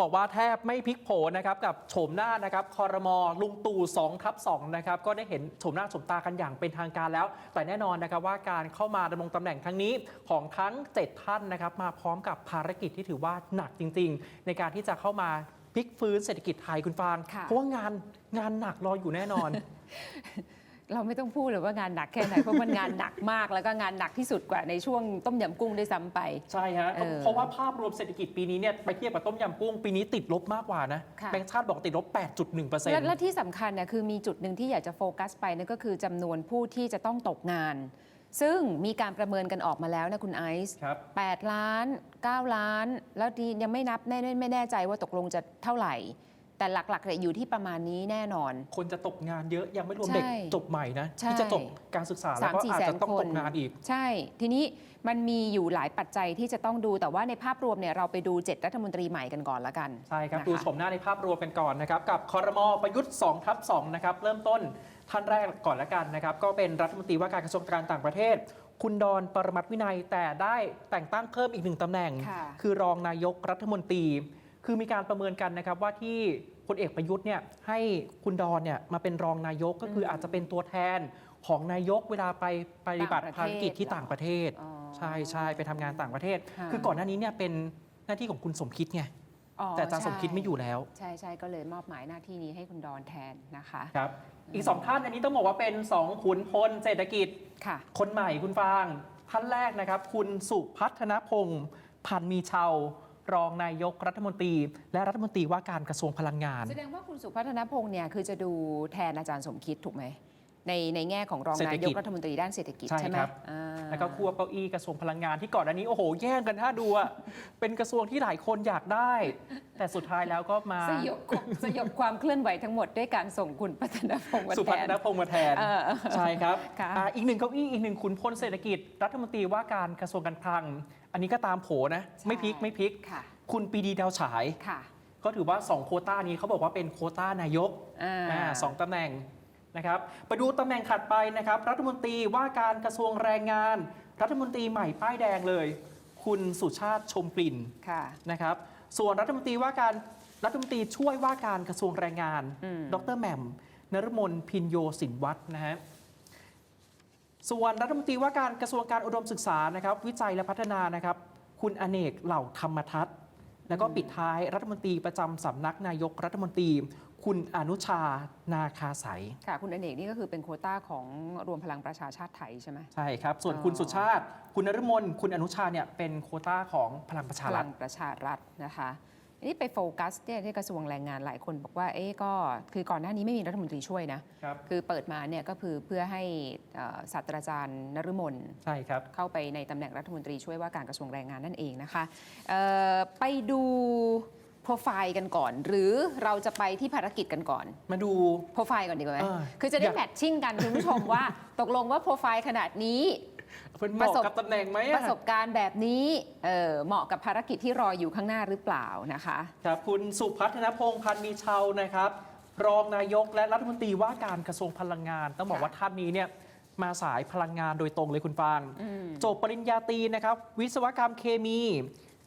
บอกว่าแทบไม่พลิกโผนะครับกับโฉมหน้านะครับคอรมอลุงตู่2ทับ2นะครับก็ได้เห็นโฉมหน้าโฉมตากันอย่างเป็นทางการแล้ว แต่แน่นอนนะครับว่าการเข้ามาดำรงตำแหน่งครั้งนี้ของทั้ง 7 ท่านนะครับมาพร้อมกับภารกิจที่ถือว่าหนักจริง ๆ ในการที่จะเข้ามาพลิกฟื้นเศรษฐกิจไทยคุณฟางค่ะเพราะว่างานงานหนักรออยู่แน่นอน เราไม่ต้องพูดเลยว่างานหนักแค่ไหน เพราะมันงานหนักมากแล้วก็งานหนักที่สุดกว่าในช่วงต้มยำกุ้งด้วยซ้ำไป ใช่ฮะเออเพราะว่าภาพรวมเศรษฐกิจปีนี้เนี่ยไปเทียบกับต้มยำกุ้งปีนี้ติดลบมากกว่านะค่ะ แบงก์ชาติบอกติดลบ 8.1%และและที่สำคัญเนี่ยคือมีจุดหนึ่งที่อยากจะโฟกัสไปนั่นก็คือจำนวนผู้ที่จะต้องตกงาน ซึ่งมีการประเมินกันออกมาแล้วนะคุณไอซ์ครับ 8 ล้าน 9 ล้าน แล้วที่ยังไม่นับแน่ไม่แน่ใจว่าตกลงจะเท่าไหร่ แต่หลักๆเนี่ยอยู่ที่ประมาณนี้แน่นอน คนจะตกงานเยอะยังไม่รวมใช่เด็กจบใหม่นะใช่ ที่จะจบการศึกษาแล้วก็3-4อาจแสจะนต้องคตนกงานอีก ใช่ ทีนี้มันมีอยู่หลายปัจจัยที่จะต้องดูแต่ว่าในภาพรวมเนี่ยเราไปดู 7 รัฐมนตรีใหม่กันก่อนละกันใช่ครับ นะคะดูชมหน้าในภาพรวมกันก่อนนะครับ กับคอรมอประยุทธ์2ทับ2นะครับ เริ่มต้นท่านแรกก่อนละกันนะครับ ก็เป็นรัฐมนตรีว่าการกระทรวงการต่างประเทศ คุณดอนปรมัตถ์วินัยแต่ได้แต่งตั้งเพิ่มอีกหนึ่งตำแหน่ง ค่ะ คือรองนายกรัฐมนตรี คือมีการประเมินกันนะครับว่าที่พลเอกประยุทธ์เนี่ยให้คุณดอนเนี่ยมาเป็นรองนายกก็คืออาจจะเป็นตัวแทนของนายกเวลาไปปฏิบัติภารกิจที่ต่างประเทศอ๋อใช่ใช่ไปทำงานต่างประเทศค่ะคือก่อนหน้านี้เนี่ยเป็นหน้าที่ของคุณสมคิดไงอ๋อแต่อาจารย์ใช่สมคิดไม่อยู่แล้ว ใช่ใช่ก็เลยมอบหมายหน้าที่นี้ให้คุณดอนแทนนะคะครับอีกสองท่านอันนี้ต้องบอกว่าเป็นสองขุนพลเศรษฐกิจค่ะ คนใหม่คุณฟางท่านแรกนะครับ คุณสุพัฒนพงศ์พันธ์มีเชา รองนายกรัฐมนตรี และรัฐมนตรีว่าการกระทรวงพลังงาน แสดงว่าคุณสุพัฒนพงศ์เนี่ยคือจะดูแทนอาจารย์สมคิดถูกไหมในในแง่ของรองเศรษฐนากิยจกรัฐมนตรีด้านเศรษฐกิจใช่ใช่ไหมครับอ่าแล้วก็ควบเก้าอี้กระทรวงพลังงานที่ก่อนอันนี้โอ้โหแย่งกันถ้าดูอะเป็นกระทรวงที่หลายคนอยากได้ แต่สุดท้ายแล้วก็มาสยบสยบความเคลื่อนไหวทั้งหมดด้วยการส่งคุณพัฒนพงศ์มาสุแทพัฒนนพงศ์มาแทนเออใช่ครับค่ะอ่าอีกหนึ่งเก้าอี้อีกหนึ่งขุนพลเศรษฐกิจ รัฐมนตรีว่าการกระทรวงการคลัง อันนี้ก็ตามโผนะ ไม่พลิกไม่พลิก ค่ะคุณปรีดีดาวฉาย ค่ะ ก็ถือว่า 2 โควต้านี้เขาบอกว่าเป็นโควต้านายกอ่าอ่าสองตำแหน่งนะครับไปดูตำแหน่งถัดไปนะครับ รัฐมนตรีว่าการกระทรวงแรงงาน รัฐมนตรีใหม่ป้ายแดงเลย คุณสุชาติชมกลิ่น ค่ะ นะครับ ส่วนรัฐมนตรีว่าการรัฐมนตรีช่วยว่าการกระทรวงแรงงาน อืม ดรแหม่มนรมนพินโยสินวัฒน์นะฮะ ส่วนรัฐมนตรีว่าการกระทรวงการอุดมศึกษานะครับ วิจัยและพัฒนานะครับ คุณอเนกเหล่าธรรมทัศน์แล้วก็ปิดท้ายรัฐมนตรีประจำสำนักนายกรัฐมนตรี คุณอนุชานาคาสายค่ะ คุณอเนกนี่ก็คือเป็นโควต้าของรวมพลังประชาชาติไทยใช่ไหมใช่ครับ ส่วนอ๋อคุณสุชาติ คุณนรมนคุณอนุชาเนี่ยเป็นโควต้าของพลังประชาพรัลัฐงประชารัฐนะคะ อันนี้ไปโฟกัสเนี่ยที่กระทรวงแรงงานหลายคนบอกว่าเอ๊ะก็คือก่อนหน้านี้ไม่มีรัฐมนตรีช่วยนะครับคือเปิดมาเนี่ยก็คือเพื่อให้เอ่อศาสตราจารย์นฤมลใช่ครับเข้าไปในตำแหน่งรัฐมนตรีช่วยว่าการกระทรวงแรงงานนั่นเองนะคะเอ่อไปดูโปรไฟล์กันก่อน หรือเราจะไปที่ภารกิจกันก่อน มาดูโปรไฟล์ก่อนดีกว่าไหมเออคือจะได้อยากแมทชิ่งกันคุณผู้ชมว่าตกลงว่าโปรไฟล์ขนาดนี้ เป็นเหประมาะสบกับตำแหน่งไหมปอะระสบการณ์แบบนี้เอ่อเหมาะกับภารกิจที่รออยู่ข้างหน้าหรือเปล่านะคะครับคุณสุพัฒนพงศ์พันธ์มีเชานะครับรองนายกและรัฐมนตรีว่าการกระทรวงพลังงาน ต้องบอกค่ะว่าท่านนี้เนี่ยมาสายพลังงานโดยตรงเลยคุณฟางอืมจบปริญญาตรีนะครับ วิศวกรรมเคมี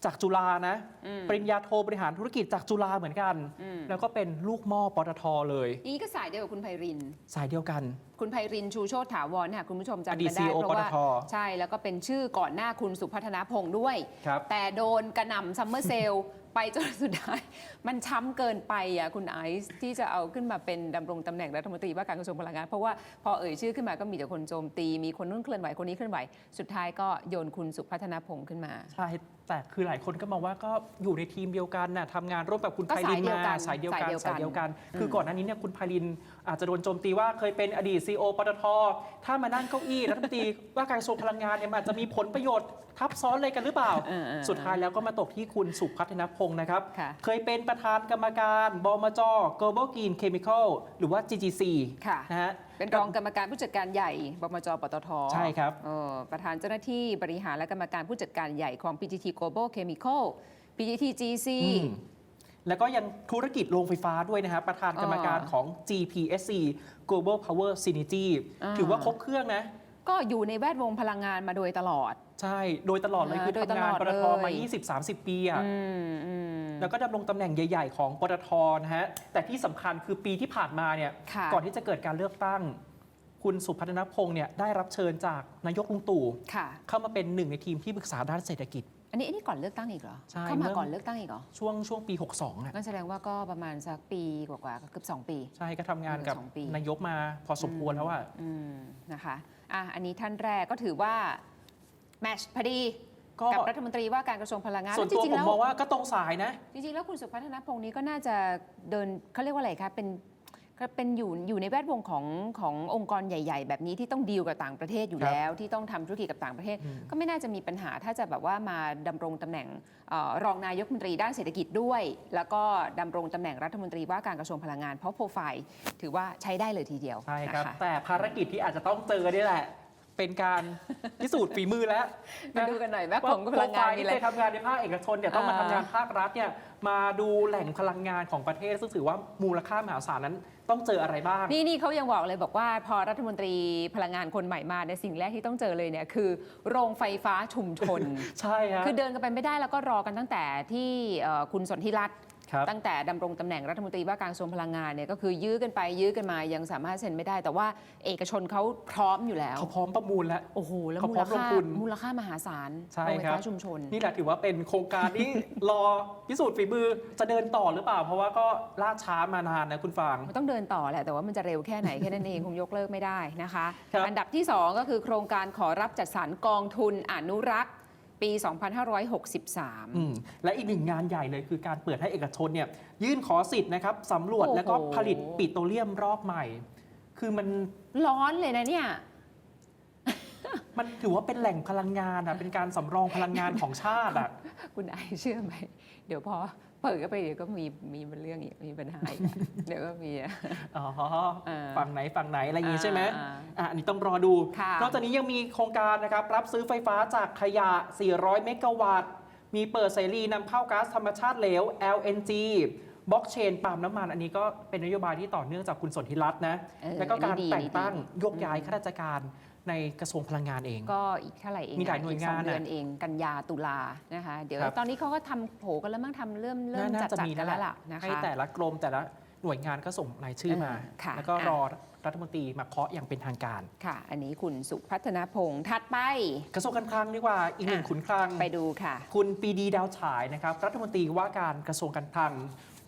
จากจุฬานะอืมปริญญาโทบริหารธุรกิจจากจุฬาเหมือนกันอืมแล้วก็เป็นลูกหม้อปตทเลย นี่ก็สายเดียวกับคุณไพริน สายเดียวกัน คุณไพรินชูโชติถาวรเนี่ยคุณผู้ชมจำอดีกัตนได้ CEO เพราะว่าปตทใช่แล้วก็เป็นชื่อก่อนหน้าคุณสุพัฒนาพงศ์ด้วยครับแต่โดนกระหน่ำซัมเมอร์เซลไปจนสุดท้าย มันช้ำเกินไปอะคุณไอซ์ที่จะเอาขึ้นมาเป็นดำรงตำแหน่งรัฐมนตรีว่าการกระทรวงพลังงาน เพราะว่าพอเอ่ยชื่อขึ้นมาก็มีแต่คนโจมตี มีคนนู้นเคลื่อนไหวคนนี้เคลื่อนไหว สุดท้ายก็โยนคุณสุพัฒนาพงศ์ขึ้นมา ใช่ แต่คือหลายคนก็มองว่าก็อยู่ในทีมเดียวกันน่ะทำงานร่วมกับคุณก็ไพลินสายเดียวมากันสายเดียวกันสายเดียวกันสายเดียวกันอืมคือก่อนหน้านี้เนี่ยคุณไพลิน อาจจะโดนโจมตีว่าเคยเป็นอดีตซีอปตทถ้ามานั่งเก้าอี้รัฐมนตรีว่าการกระทรวงพลังงานเนี่ยมันอาจจะมีผลประโยชน์ทับซ้อนอะไรกันหรือเปล่าเออเออสุดท้ายแล้วก็มาตกที่คุณสุพัฒนพงศ์นะครับค่ะเคยเป็นประธานกรรมการบมจ Global Green Chemical หรือว่า GGC ค่ะนะฮะเป็นรองกรรมการผู้จัดการใหญ่บมจปตทใช่ครับ เออประธานเจ้าหน้าที่บริหารและกรรมการผู้จัดการใหญ่ของ PTT Global Chemical PTT GC อืมแล้วก็ยังธุรกิจโรงไฟฟ้าด้วยนะครับ ประธานกรรมการอ่าของ GPSC Global Power Synergy อ่า ถือว่าครบเครื่องนะ ก็อยู่ในแวดวงพลังงานมาโดยตลอด ใช่ โดยตลอดเลยเออคือโดยทำงานตลอดปตทเลยมา20-30 ปีอะ อืมอืม แล้วก็ดำรงตำแหน่งใหญ่ ๆ ของปตทนะฮะ แต่ที่สำคัญคือปีที่ผ่านมาเนี่ย ค่ะ ก่อนที่จะเกิดการเลือกตั้ง คุณสุพัฒนพงศ์เนี่ยได้รับเชิญจากนายกลุงตู่ ค่ะ เข้ามาเป็นหนึ่งในทีมที่ปรึกษาด้านเศรษฐกิจ อันนี้อันนี้ก่อนเลือกตั้งอีกเหรอใช่เข้ามาเมื่อ ก่อนเลือกตั้งอีกเหรอช่วงช่วงปี 62อะงั้นแสดงว่าก็ประมาณสักปีกว่าๆก็เกือบสองปี ใช่ก็ทำงานกับสองปี นายกมาพอสมควรแล้วอะ อืมนะคะ อะอันนี้ท่านแรกก็ถือว่าแมชพอดีก็กับรัฐมนตรีว่าการกระทรวงพลังงานส่วนตัวจริงผๆมแล้วมองว่าก็ตรงสายนะ จริงๆแล้วคุณสุพัฒนพงศ์นี้ก็น่าจะเดินเขาเรียกว่าอะไรคะเป็นก็ เป็นอยู่อยู่ในแวดวงของขององค์กรใหญ่ ๆ แบบนี้ที่ต้องดีลกับต่างประเทศอยู่ครับแล้ว ที่ต้องทำธุรกิจกับต่างประเทศอืมก็ไม่น่าจะมีปัญหาถ้าจะแบบว่ามาดำรงตำแหน่งเออรองนายกรัฐมนตรีด้านเศรษฐกิจด้วย แล้วก็ดำรงตำแหน่งรัฐมนตรีว่าการกระทรวงพลังงานเพราะโปรไฟล์ถือว่าใช้ได้เลยทีเดียวใช่ครับนะคะแต่ภารกิจที่อาจจะต้องเจอนี่แหละ เป็นการพิสูจน์ฝีมือแล้วมาดูกันหน่อยว่าว่าของพลังงานโปรไฟล์มีที่อะไรเคยทำงานในภาคเอกชนเนี่ยต้องมาอ่าทำงานภาครัฐเนี่ยมาดูแหล่งพลังงานของประเทศ ซึ่งถือว่ามูลค่ามหาศาลนั้นต้องเจออะไรบ้าง นี่นี่เขายังบอกเลยบอกว่า พอรัฐมนตรีพลังงานคนใหม่มาในยสิ่งแรกที่ต้องเจอเลยเนี่ยคือ โรงไฟฟ้าชุมชน ใช่ฮะคือเดินกันไปไม่ได้แล้วก็รอกันตั้งแต่ที่เอ่อคุณสนธิรัตน์ครับ ตั้งแต่ดำรงตำแหน่งรัฐมนตรีว่าการกระทรวงพลังงานเนี่ยก็คือยื้อกันไปยื้อกันมายังสามารถเซ็นไม่ได้ แต่ว่าเอกชนเขาพร้อมอยู่แล้วเขาพร้อมประมูลแล้วโอ้โหแล้วเขามูพร้ลอมลงค่าทุนมูลค่ามหาศาลใช่โรงไฟครับฟ้าชุมชน นี่แหละถือว่าเป็นโครงการที่รอพิสูจน์ฝีมือจะเดินต่อหรือเปล่า เพราะว่าก็ล่าช้ามานานนะคุณฟางมันต้องเดินต่อแหละแต่ว่ามันจะเร็วแค่ไหนแค่นั้นเองคงยกเลิกไม่ได้นะคะครับอันดับที่ 2 ก็คือโครงการขอรับจัดสรรกองทุนอนุรักษ์ ปี 2563 อืมและอีกหนึ่งงานใหญ่เลยคือการเปิดให้เอกชนเนี่ยยื่นขอสิทธิ์นะครับสำรวจโอ้โห แล้วก็ผลิตปิโตรเลียมรอบใหม่ คือมันร้อนเลยนะเนี่ย มันถือว่าเป็นแหล่งพลังงานอะเป็นการสำรองพลังงานของชาติอะคุณไอเชื่อไหม เดี๋ยวพอ เปิดก็ไปเดี๋ยวก็มีมีเรื่องอีกมีปัญหาอีกอะเดี๋ยวก็มีอะอ๋ออ่าฝั่งไหนฝั่งไหนอะไรอย่างงี้ใช่ไหมอ่าอะอันนี้ต้องรอดูค่ะนอกจากนี้ยังมีโครงการนะครับรับซื้อไฟฟ้าจากขยะ 400 เมกะวัตต์ มีเปิดเสรีนำเข้าก๊าซธรรมชาติเหลว LNG บล็อกเชนปาล์มน้ำมันอันนี้ก็เป็นนโยบายที่ต่อเนื่องจากคุณสนธิรัตน์นะเออแล้วก็การอันนี้ดีแต่งตั้งอันนี้ดีโยกย้ายข้าราชการ ในกระทรวงพลังงานเอง ก็อีกเท่าไหร่เองมีหลายหน่วยงานอีกสอเดือนอะเองกันยาตุลานะคะเดี๋ยวครับตอนนี้เขาก็ทำโผกันแล้วมั้งทำเริ่มเริ่มน่าจัดจะจัดมีกันแล้แล้ววล่ะล่ะนะให้คะแต่ละกรมแต่ละหน่วยงานก็ส่งรายชื่อมาเออค่ะแล้วก็อะรอรัฐมนตรีมาเคาะอย่างเป็นทางการ ค่ะ อันนี้คุณสุพัฒนพงษ์ถัดไป กระทรวงการคลังดีกว่า อีกหนึ่งอะขุนคลัง ไปดูค่ะ คุณปรีดีดาวฉายนะครับ รัฐมนตรีว่าการกระทรวงการคลัง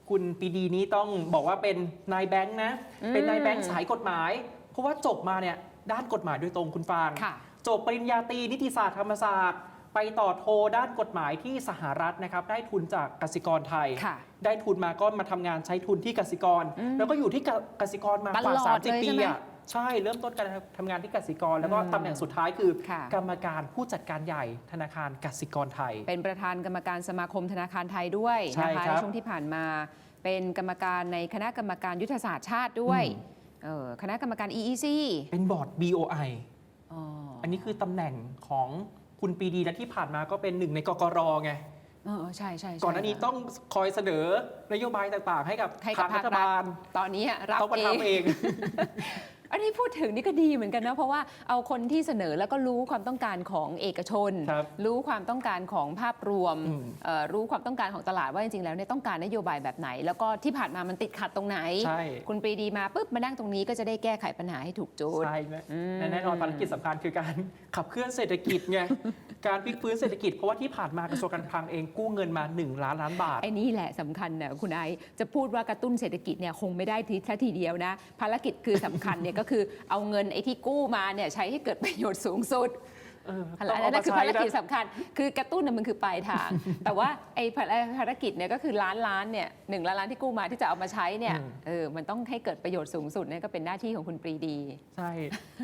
คุณปรีดีนี้ต้องบอกว่าเป็นนายแบงค์นะอืมเป็นนายแบงค์สายกฎหมาย เพราะว่าจบมาเนี่ย ด้านกฎหมายโดยตรงคุณฟางค่ะจบปริญญาตรีนิติศาสตร์ธรรมศาสตร์ ไปต่อโทด้านกฎหมายที่สหรัฐนะครับ ได้ทุนจากกสิกรไทยค่ะได้ทุนมาก็มาทำงานใช้ทุนที่กสิกรอืมแล้วก็อยู่ที่กสิกรมากตว่าลอดเลย30ปีใช่ไหมอะใช่เริ่มต้นการทำงานที่กสิกร แล้วก็อืมตำแหน่งสุดท้ายคือค่ะกรรมการผู้จัดการใหญ่ธนาคารกสิกรไทย เป็นประธานกรรมการสมาคมธนาคารไทยด้วยใช่นะคะครับในช่วงที่ผ่านมา เป็นกรรมการในคณะกรรมการยุทธศาสตร์ชาติด้วยอืม เออคณะกรรมการ EEC เป็นบอร์ด BOI อ๋ออันนี้คือตำแหน่งของคุณปรีดีและที่ผ่านมาก็เป็นหนึ่งในกกรไง เออใช่ใช่ใช่ก่อนหน้านี้ต้องคอยเสนอนโยบายต่างๆ ให้กับให้กับทางรัฐภาครัฐ บาลตอนนี้รับต้องมาเอง ทำเอง อันนี้พูดถึงนี่ก็ดีเหมือนกันนะ เพราะว่าเอาคนที่เสนอแล้วก็รู้ความต้องการของเอกชน ครับรู้ความต้องการของภาพรวมอืมเอ่อรู้ความต้องการของตลาดว่าจริงๆแล้วเนี่ยต้องการนโยบายแบบไหน แล้วก็ที่ผ่านมามันติดขัดตรงไหน ใช่ คุณปรีดีมาปุ๊บมานั่งตรงนี้ก็จะได้แก้ไขปัญหาให้ถูกจุด ใช่ไหมอืมและแน่นอนภารกิจสำคัญคือการ ขับเคลื่อนเศรษฐกิจไง การพลิกฟื้นเศรษฐกิจเพราะว่าที่ผ่านมากระทรวงการคลังเองกู้เงินมา 1 ล้านล้านบาท ไอ้นี่แหละสำคัญนะคุณไอซ์จะพูดว่ากระตุ้นเศรษฐกิจเนี่ยคงไม่ได้ทีแค่ทีเดียวนะ ภารกิจคือสำคัญเนี่ยก็คือเอาเงินไอ้ที่กู้มาเนี่ยใช้ให้เกิดประโยชน์สูงสุดเอออันต้องเอานั้มานคือใช้ภารนะกิจสำคัญ คือกระตุ้นน่ะมันคือปลายทาง แต่ว่าไอ้ภารกิจเนี่ยก็คือล้านล้านเนี่ยหนึ่งล้านล้านที่กู้มาที่จะเอามาใช้เนี่ยอืมเออมันต้องให้เกิดประโยชน์สูงสุดเนี่ยก็เป็นหน้าที่ของคุณปรีดี ใช่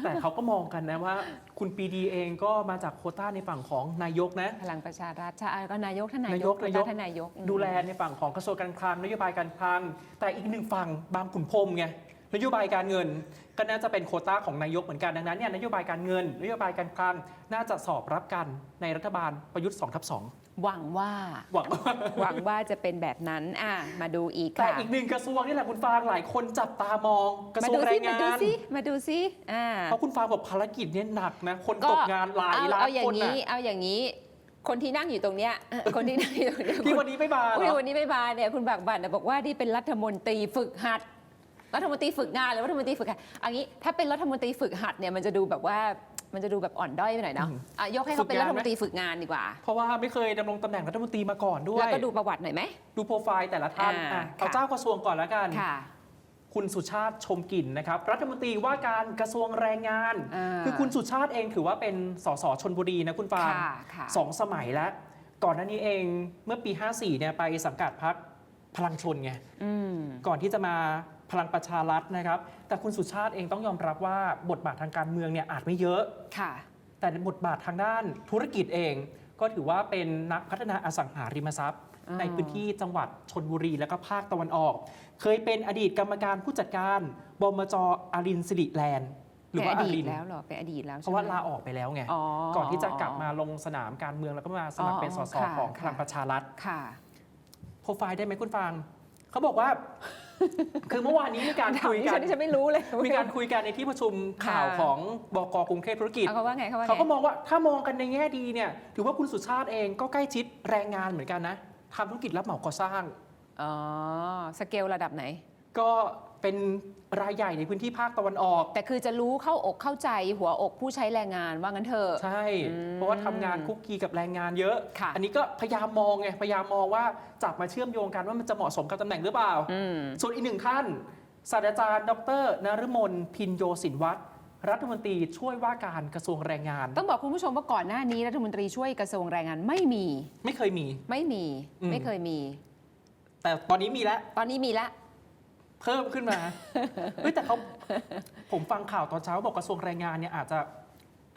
แต่เขาก็มองกันนะว่า คุณปรีดีเองก็มาจากโควต้าในฝั่งของนายกนะ พลังประชารัฐใช่ก็นายกท่านนานายยกกนายกท่านนายกอืมดูแลในฝั่งของกระทรวงการคลังนโยบายการคลัง แต่อีกหนึ่งฝั่งบางขุนพรหมไง นโยบายการเงินก็น่าจะเป็นโควต้าของนายกเหมือนกันดังนั้นเนี่ยนโยบายการเงิน นโยบายการคลังน่าจะสอบรับกันในรัฐบาลประยุทธ์2ทับ2หวังว่าหวังว่าหวังว่าจะเป็นแบบนั้นอะมาดูอีกแต่ค่ะอีกหนึ่งกระทรวงนี่แหละคุณฟางหลายคนจับตามองกระทรวงดูแรซิงมางดูานซิมาดูซิอ่าเพราะคุณฟางบอกภารกิจเนี่ยหนักนะคนก็ตกงานหลายเอาล้านเอาอย่าคงนนี้น่ะเอาอย่างนี้คนที่นั่งอยู่ตรงเนี้ย คนที่นั่งอยู่ตรงเนี้ยที่วันนี้ไม่มาเหรอุ๊ยอวันนี้ไม่มาเนี่ยคุณบากบันน่ะบอกว่านี่เป็นรัฐมนตรีฝึกหัด รัฐมนตรีฝึกงานหรือรัฐมนตรีฝึกหัดอันนี้ถ้าเป็นรัฐมนตรีฝึกหัดเนี่ยมันจะดูแบบว่ามันจะดูแบบอ่อนด้อยไปหน่อยเนาะอะยกให้เขาเป็นรัฐมนตรีฝึกงานดีกว่า เพราะว่าไม่เคยดำรงตำแหน่งรัฐมนตรีมาก่อนด้วย แล้วก็ดูประวัติหน่อยไหม ดูโปรไฟล์แต่ละท่านอ่าอะเอาค่ะ เจ้ากระทรวงก่อนแล้วกัน ค่ะ คุณสุชาติชมกลิ่นนะครับ รัฐมนตรีว่าการกระทรวงแรงงาน อ่าคือคุณสุชาติเองถือว่าเป็นสสชนบุรีนะคุณฟางค่ะค่ะ สองสมัยแล้ว ก่อนหน้านี้เองเมื่อปี 54เนี่ยไปสังกัดพักพลังชนไง อืม ก่อนที่จะมา พลังประชารัฐนะครับ แต่คุณสุชาติเองต้องยอมรับว่าบทบาททางการเมืองเนี่ยอาจไม่เยอะ ค่ะ แต่ในบทบาททางด้านธุรกิจเอง ก็ถือว่าเป็นนักพัฒนาอสังหาริมทรัพย์ อ่า ในพื้นที่จังหวัดชนบุรีและก็ภาคตะวันออก เคยเป็นอดีตกรรมการผู้จัดการบมจอารินสิริแลนด์ หรือเป็นว่าออาดีริตนแล้วเหรอเป็นอดีตแล้วเพราะว่าใช่ไหมลาออกไปแล้วไง อ๋อ ก่อนที่จะกลับมาลงสนามการเมืองแล้วก็มาสมัครเป็นสสค่ะของพค่ะลังประชารัฐ ค่ะ โปรไฟล์ได้ไหมคุณฟาง เขาบอกว่า คือเมื่อวานนี้มีการคุยถามกันดิฉันดิฉันไม่รู้เลยมีการคุยกันในที่ประชุมข่าวค่ะของบกกรุงเทพธุรกิจ เอาเขาว่าไงเขาว่าไง เขาก็มองว่าถ้ามองกันในแง่ดีเนี่ย ถือว่าคุณสุชาติเองก็ใกล้ชิดแรงงานเหมือนกันนะทำธุรกิจรับเหมาก่อสร้าง อ๋อ สเกลระดับไหน ก็ เป็นรายใหญ่ในพื้นที่ภาคตะวันออก แต่คือจะรู้เข้าอกเข้าใจหัวอกผู้ใช้แรงงานว่างั้นเถอะใช่อืมเพราะว่าทำงานคุกคีกับแรงงานเยอะค่ะอันนี้ก็พยายามมองไงพยายามมองว่าจับมาเชื่อมโยงกันว่ามันจะเหมาะสมกับตำแหน่งหรือเปล่าอืมส่วนอีกหนึ่งท่านศาสตราจารย์ ดรนฤมลพินโยสินวัตรรัฐมนตรีช่วยว่าการกระทรวงแรงงาน ต้องบอกคุณผู้ชมว่าก่อนหน้านี้รัฐมนตรีช่วยกระทรวงแรงงานไม่มี ไม่เคยมี ไม่มีอืมไม่เคยมี แต่ตอนนี้มีแล้ว ตอนนี้มีละ เพิ่มขึ้นมา เฮ้ยแต่เขาผมฟังข่าวตอนเช้าบอกกระทรวงแรงงานเนี่ยอาจจะ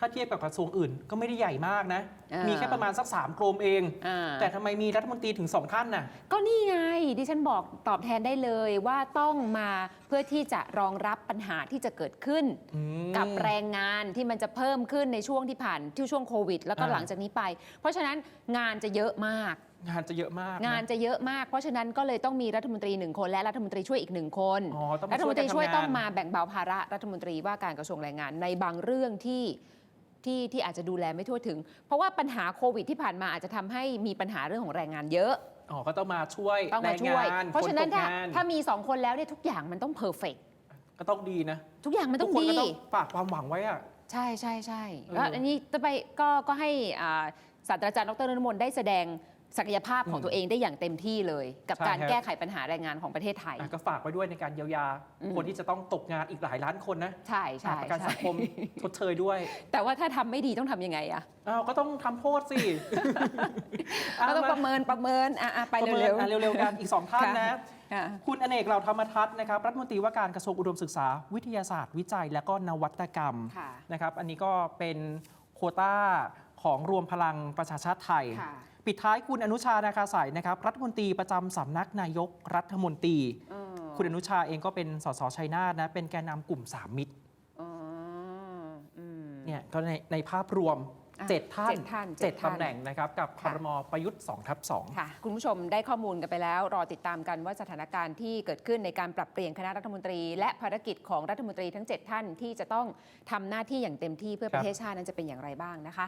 ถ้าเทียบกับกระทรวงอื่น ก็ไม่ได้ใหญ่มากนะ อ่ามีมีแค่ประมาณสักสามกรมเอง อ่า แต่ทำไมมีรัฐมนตรีถึงสองท่านน่ะ ก็นี่ไง ดิฉันบอกตอบแทนได้เลยว่าต้องมาเพื่อที่จะรองรับปัญหาที่จะเกิดขึ้น อืม กับแรงงานที่มันจะเพิ่มขึ้นในช่วงที่ผ่านที่ช่วงโควิด แล้วก็อ่า หลังจากนี้ไป เพราะฉะนั้นงานจะเยอะมาก งานจะเยอะมากะงานจะเยอะมาก เพราะฉะนั้นก็เลยต้องมีรัฐมนตรีหนึ่งคน และรัฐมนตรีช่วยอีกหนึ่งคน อ๋อต้องรัฐมนตรีช่วยกันทำต้องมาแบ่งเบาภาระรัฐมนตรีว่าการกระทรวงแรงงานในบางเรื่องที่ที่ที่อาจจะดูแลไม่ทั่วถึง เพราะว่าปัญหาโควิดที่ผ่านมาอาจจะทำให้มีปัญหาเรื่องของแรงงานเยอะ อ๋อ ก็ต้องมาช่วยต้องแรมางช่วย งานเพราะฉะนั้นคตถ้ากงานถ้ามีสองคนแล้วเนี่ยทุกอย่างมันต้องเพอร์เฟกก็ต้องดีนะทุกอย่างมันต้องทุกคนดี ก็ต้องฝากความหวังไว้อะ ใช่ใช่ใช่เออแล้วอันนี้จะไปก็ก็ให้อ่าศาสตราจารย์ดรนรมนได้แสดง ศักยภาพของอืมตัวเองได้อย่างเต็มที่เลย กับใช่การครับแก้ไขปัญหาแรงงานของประเทศไทยอะก็ฝากไว้ด้วยในการเยียวยาอืมคนที่จะต้องตกงานอีกหลายล้านคนนะ ใช่ใช่อะประกันใช่สังคมชดเชยด้วย แต่ว่าถ้าทำไม่ดีต้องทำยังไงอะอ้าวก็ต้องทำโทษสิก็ต้องเาประเมินประเมินอะอะไปประมินเร็วอะเร็วๆกันอีกสองท่านค่ะนะๆค่ะคุณอเนกเหล่าธรรมทัศน์นะครับรัฐมนตรีว่าการกระทรวงอุดมศึกษา วิทยาศาสตร์ วิจัย และก็นวัตกรรมค่ะนะครับ อันนี้ก็เป็นโควต้าของรวมพลังประชาชาติไทยค่ะ ปิดท้ายคุณอนุชานาคาสายนะครับรัฐมนตรีประจำสำนักนายกรัฐมนตรีอืมคุณอนุชาเองก็เป็นสสชัยนาทนะเป็นแกนนำกลุ่มสามมิตรอ๋ออืมเนี่ยก็ในในภาพรวมอะ7ท่านเจ็ดท่านเจ็ดเจ็ดท่านตำแหน่งนะครับ กับคค่ะอรมอประยุทธ์2ทับ2ค่ะ คุณผู้ชมได้ข้อมูลกันไปแล้ว รอติดตามกันว่าสถานการณ์ที่เกิดขึ้นในการปรับเปลี่ยนคณะรัฐมนตรี และภารกิจของรัฐมนตรีทั้ง 7 ท่านที่จะต้องทำหน้าที่อย่างเต็มที่เพื่อคปรับระเทศชาตินั้นจะเป็นอย่างไรบ้างนะคะ